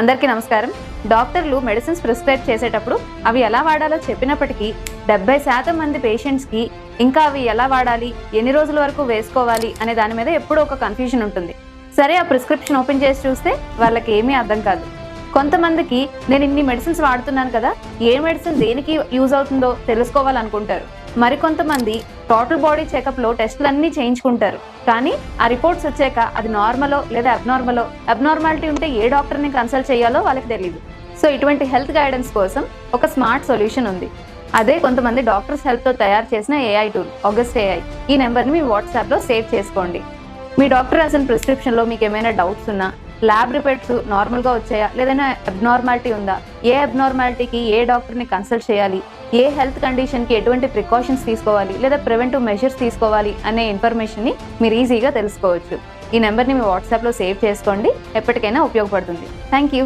అందరికీ నమస్కారం. డాక్టర్లు మెడిసిన్స్ ప్రిస్క్రైబ్ చేసేటప్పుడు అవి ఎలా వాడాలో చెప్పినప్పటికీ డెబ్బై శాతం మంది పేషెంట్స్కి ఇంకా అవి ఎలా వాడాలి ఎన్ని రోజుల వరకు వేసుకోవాలి అనే దాని మీద ఎప్పుడూ ఒక కన్ఫ్యూజన్ ఉంటుంది. సరే ఆ ప్రిస్క్రిప్షన్ ఓపెన్ చేసి చూస్తే వాళ్ళకి ఏమీ అర్థం కాదు. కొంతమందికి నేను ఇన్ని మెడిసిన్స్ వాడుతున్నాను కదా ఏ మెడిసిన్ దేనికి యూజ్ అవుతుందో తెలుసుకోవాలనుకుంటారు. మరికొంతమంది టోటల్ బాడీ చెకప్లో టెస్టులన్నీ చేయించుకుంటారు. కానీ ఆ రిపోర్ట్స్ వచ్చాక అది నార్మలో లేదా అబ్నార్మలో అబ్నార్మాలిటీ ఉంటే ఏ డాక్టర్ని కన్సల్ట్ చేయాలో వాళ్ళకి తెలియదు సో ఇటువంటి హెల్త్ గైడెన్స్ కోసం ఒక స్మార్ట్ సొల్యూషన్ ఉంది. అదే కొంతమంది డాక్టర్స్ హెల్ప్తో తయారు చేసిన ఏఐ టూల్ ఆగస్ట్ ఏఐ ఈ నెంబర్ని మీ వాట్సాప్లో సేవ్ చేసుకోండి. మీ డాక్టర్ రాసిన ప్రిస్క్రిప్షన్లో మీకు ఏమైనా డౌట్స్ ఉన్నా ల్యాబ్ రిపోర్ట్స్ నార్మల్గా వచ్చాయా? లేదైనా అబ్నార్మాలిటీ ఉందా? ఏ అబ్నార్మాలిటీకి ఏ డాక్టర్ని కన్సల్ట్ చేయాలి? ఏ హెల్త్ కండిషన్కి ఎటువంటి ప్రికాషన్స్ తీసుకోవాలి? లేదా ప్రివెంటివ్ మెషర్స్ తీసుకోవాలి అనే ఇన్ఫర్మేషన్ని మీరు ఈజీగా తెలుసుకోవచ్చు. ఈ నెంబర్ని మీ వాట్సాప్లో సేవ్ చేసుకోండి. ఎప్పటికైనా ఉపయోగపడుతుంది. Thank you